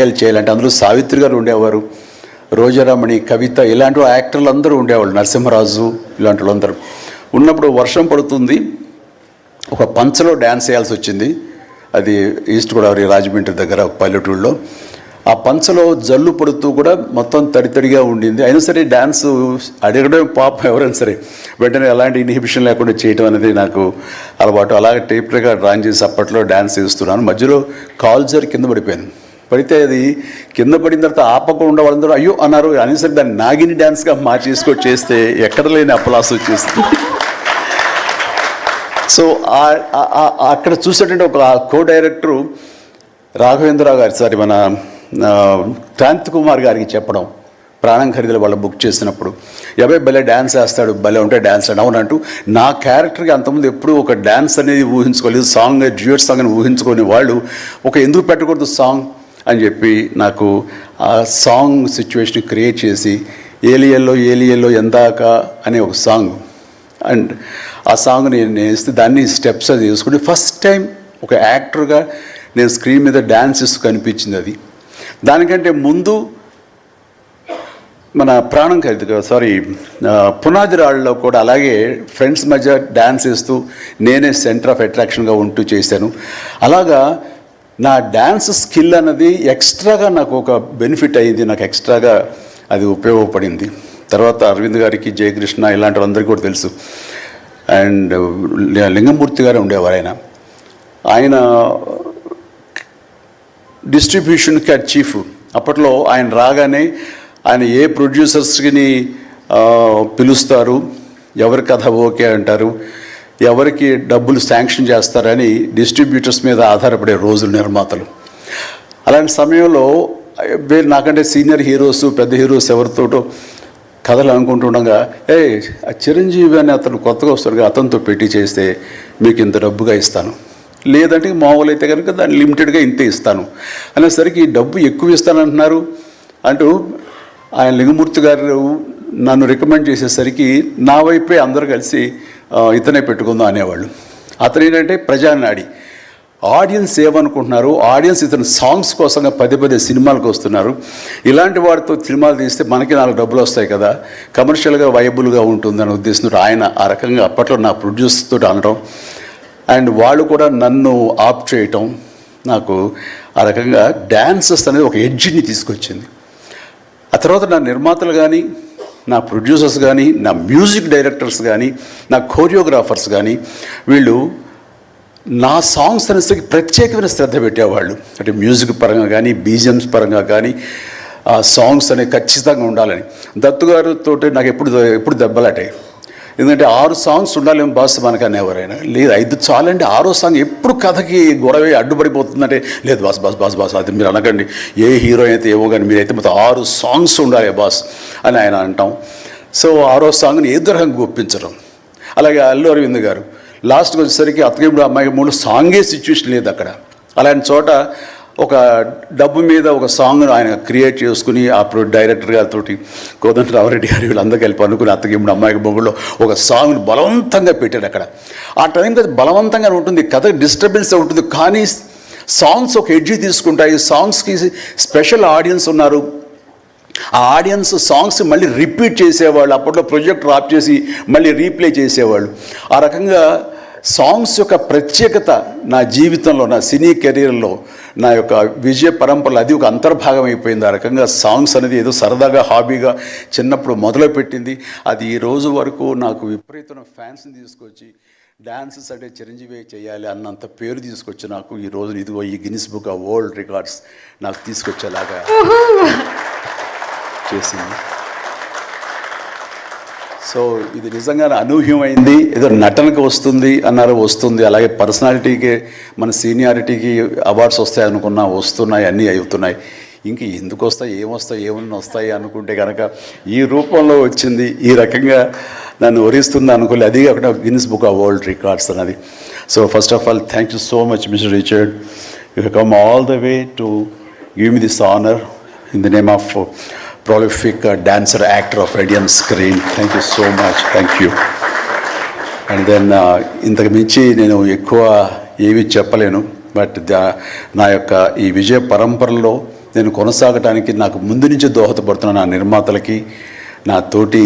చేయాలంటే అందులో సావిత్రి గారు ఉండేవారు రోజారామణి కవిత ఇలాంటి యాక్టర్లు అందరూ ఉండేవాళ్ళు నరసింహరాజు ఇలాంటి వాళ్ళందరూ. ఉన్నప్పుడు వర్షం పడుతుంది ఒక పంచలో డ్యాన్స్ చేయాల్సి వచ్చింది. అది ఈస్ట్ గోదావరి రాజమండ్రి దగ్గర పల్లెటూళ్ళలో పల్లెటూరులో. ఆ పంచలో జల్లు పడుతూ కూడా మొత్తం తడితడిగా ఉండింది. అయినా సరే డ్యాన్స్ అడగడం పాపం ఎవరైనా సరే. వెంటనే ఎలాంటి ఇన్హిబిషన్ లేకుండా చేయడం అనేది నాకు అలవాటు. అలాగే టేప్ డ్రాయింగ్ చేసి అప్పట్లో డ్యాన్స్ చేస్తున్నాను మధ్యలో కాల్జర్ కింద పడిపోయింది పడితే అది కింద పడిన తర్వాత ఆపకుండా వాళ్ళందరూ అయ్యో అన్నారు. అనేసరి దాన్ని నాగిని డ్యాన్స్గా మార్చేసుకొని చేస్తే ఎక్కడ లేని అప్పలాస్ వచ్చేస్తుంది సో అక్కడ చూసేటంటే ఒక కో డైరెక్టరు రాఘవేంద్రరావు గారి సారీ మన ఆ, క్రాంతి కుమార్ గారికి చెప్పడం ప్రాణం ఖరీదులు వాళ్ళు బుక్ చేసినప్పుడు ఎవే భలే డ్యాన్స్ వేస్తాడు భలే ఉంటే డ్యాన్స్ అని అవునంటూ నా క్యారెక్టర్కి అంతకుముందు ఎప్పుడూ ఒక డ్యాన్స్ అనేది ఊహించుకోలేదు సాంగ్ జ్యూయట్ సాంగ్ అని ఊహించుకొని వాళ్ళు ఒక ఎందుకు పెట్టకూడదు సాంగ్ అని చెప్పి నాకు ఆ సాంగ్ సిచ్యువేషన్ క్రియేట్ చేసి ఏలియల్లో ఏలియల్లో ఎందాక అనే ఒక సాంగ్ అండ్ ఆ సాంగ్ నేను నేస్తే దాన్ని స్టెప్స్ అది వేసుకుంటే ఫస్ట్ టైం ఒక యాక్టర్గా నేను స్క్రీన్ మీద డ్యాన్స్ ఇస్తూ కనిపించింది అది. దానికంటే ముందు మన ప్రాణం ఖరీదు సారీ పునాది రాళ్ళలో కూడా అలాగే ఫ్రెండ్స్ మధ్య డ్యాన్స్ వేస్తూ నేనే సెంటర్ ఆఫ్ అట్రాక్షన్గా ఉంటూ చేశాను. అలాగా నా డ్యాన్స్ స్కిల్ అన్నది ఎక్స్ట్రాగా నాకు ఒక బెనిఫిట్ అయ్యింది నాకు ఎక్స్ట్రాగా అది ఉపయోగపడింది. తర్వాత అరవింద్ గారికి జయకృష్ణ ఇలాంటి వాళ్ళందరికీ కూడా తెలుసు. అండ్ లింగమూర్తి గారు ఉండేవారు ఆయన ఆయన డిస్ట్రిబ్యూషన్కి క్యాట్ చీఫ్. అప్పట్లో ఆయన రాగానే ఆయన ఏ ప్రొడ్యూసర్స్కి పిలుస్తారు ఎవరి కథ ఓకే అంటారు ఎవరికి డబ్బులు శాంక్షన్ చేస్తారని డిస్ట్రిబ్యూటర్స్ మీద ఆధారపడే రోజులు నిర్మాతలు. అలాంటి సమయంలో నాకంటే సీనియర్ హీరోస్ పెద్ద హీరోస్ ఎవరితోటో కథలు అనుకుంటుండగా ఏ ఆ చిరంజీవి అని అతను కొత్తగా వస్తాడుగా అతనితో పెట్టి చేస్తే మీకు ఇంత డబ్బుగా ఇస్తాను. లేదంటే మామూలు అయితే కనుక దాన్ని లిమిటెడ్గా ఇంతే ఇస్తాను. అనేసరికి ఈ డబ్బు ఎక్కువ ఇస్తానంటున్నారు. అంటూ ఆయన లింగమూర్తి గారు నన్ను రికమెండ్ చేసేసరికి నా వైపే అందరూ కలిసి ఇతనే పెట్టుకుందాం అనేవాళ్ళు. అతను ఏంటంటే ప్రజానాడి. ఆడియన్స్ ఏమనుకుంటున్నారు? ఆడియన్స్ ఇతను సాంగ్స్ కోసంగా పదే పదే సినిమాలకు వస్తున్నారు. ఇలాంటి వాడితో సినిమాలు తీస్తే మనకి నాలుగు డబ్బులు వస్తాయి కదా. కమర్షియల్గా వైబుల్గా ఉంటుందని ఉద్దేశంతో ఆయన ఆ రకంగా అప్పట్లో నా ప్రొడ్యూసర్ తోటి అనడం. అండ్ వాళ్ళు కూడా నన్ను ఆప్ చేయటం. నాకు ఆ రకంగా డ్యాన్సెస్ అనేది ఒక ఎడ్జిని తీసుకొచ్చింది. ఆ తర్వాత నా నిర్మాతలు కానీ నా ప్రొడ్యూసర్స్ కానీ నా మ్యూజిక్ డైరెక్టర్స్ కానీ నా కోరియోగ్రాఫర్స్ కానీ వీళ్ళు నా సాంగ్స్ అనేసరికి ప్రత్యేకమైన శ్రద్ధ పెట్టేవాళ్ళు. అంటే మ్యూజిక్ పరంగా కానీ బీజిఎమ్స్ పరంగా కానీ ఆ సాంగ్స్ అనేవి ఖచ్చితంగా ఉండాలని. దత్తు గారితో నాకు ఎప్పుడు ఎప్పుడు దెబ్బలాటాయి ఎందుకంటే ఆరు సాంగ్స్ ఉండాలేం బాస్ మనకు అనేవారైనా లేదు ఐదు చాలండి. ఆరో సాంగ్ ఎప్పుడు కథకి గొడవ అడ్డుపడిపోతుందంటే లేదు బాస్ బాస్ బాస్ బాస్ అది మీరు అనకండి. ఏ హీరో అయితే ఏవో కానీ మీరైతే మొత్తం ఆరు సాంగ్స్ ఉండాలి బాస్ అని ఆయన అంటాం. సో ఆరో సాంగ్ని ఏ రకంగా ఒప్పించడం అలాగే అల్లు అరవింద్ గారు లాస్ట్కి వచ్చేసరికి అత్తగిప్పుడు అమ్మాయికి మూడు సాంగే సిచ్యువేషన్ లేదు అక్కడ. అలాంటి చోట ఒక డబ్బు మీద ఒక సాంగ్ ఆయన క్రియేట్ చేసుకుని అప్పుడు డైరెక్టర్ గారితో కోదండ రామరెడ్డి గారు వీళ్ళందరూ కలిపి అనుకుని అత్తగిప్పుడు అమ్మాయికి బొమ్మలో ఒక సాంగ్ని బలవంతంగా పెట్టాడు అక్కడ. ఆ టైంకి అది బలవంతంగా ఉంటుంది కథ డిస్టర్బెన్స్ ఉంటుంది కానీ సాంగ్స్ ఒక ఎడ్జి తీసుకుంటాయి సాంగ్స్కి స్పెషల్ ఆడియన్స్ ఉన్నారు. ఆ ఆడియన్స్ సాంగ్స్ మళ్ళీ రిపీట్ చేసేవాళ్ళు అప్పట్లో ప్రొజెక్ట్ డ్రాప్ చేసి మళ్ళీ రీప్లే చేసేవాళ్ళు. ఆ రకంగా సాంగ్స్ యొక్క ప్రత్యేకత నా జీవితంలో నా సినీ కెరీర్లో నా యొక్క విజయ పరంపరలో అది ఒక అంతర్భాగం అయిపోయింది. ఆ రకంగా సాంగ్స్ అనేది ఏదో సరదాగా హాబీగా చిన్నప్పుడు మొదలుపెట్టింది. అది ఈ రోజు వరకు నాకు విపరీతమైన ఫ్యాన్స్ని తీసుకొచ్చి డాన్సెస్ అంటే చిరంజీవి చేయాలి అన్నంత పేరు తీసుకొచ్చి నాకు ఈ రోజు ఇదిగో ఈ Guinness Book of World Records నాకు తీసుకొచ్చేలాగా చేసింది. సో ఇది నిజంగా అనూహ్యమైంది. ఏదో నటనకు వస్తుంది అన్నారు వస్తుంది. అలాగే పర్సనాలిటీకి మన సీనియారిటీకి అవార్డ్స్ వస్తాయి అనుకున్నా వస్తున్నాయి అన్నీ అవుతున్నాయి. ఇంక ఎందుకు వస్తాయి ఏమొస్తాయి ఏమన్నా వస్తాయి అనుకుంటే కనుక ఈ రూపంలో వచ్చింది ఈ రకంగా నన్ను వరిస్తుంది అనుకోలే. అది కాకుండా Guinness Book of World Records అన్నది. So first of all thank you so much mister Richard you come all the way to give me this honour in the name of prolific uh, dancer actor of Radiant Screen. Thank you so much. Thank you. And then uh, ఇంతకు మించి నేను ఎక్కువ ఏవి చెప్పలేను but uh, నా యొక్క ఈ విజయ పరంపరలో నేను కొనసాగటానికి నాకు ముందు నుంచి దోహదపడుతున్న నా నిర్మాతలకి నా తోటి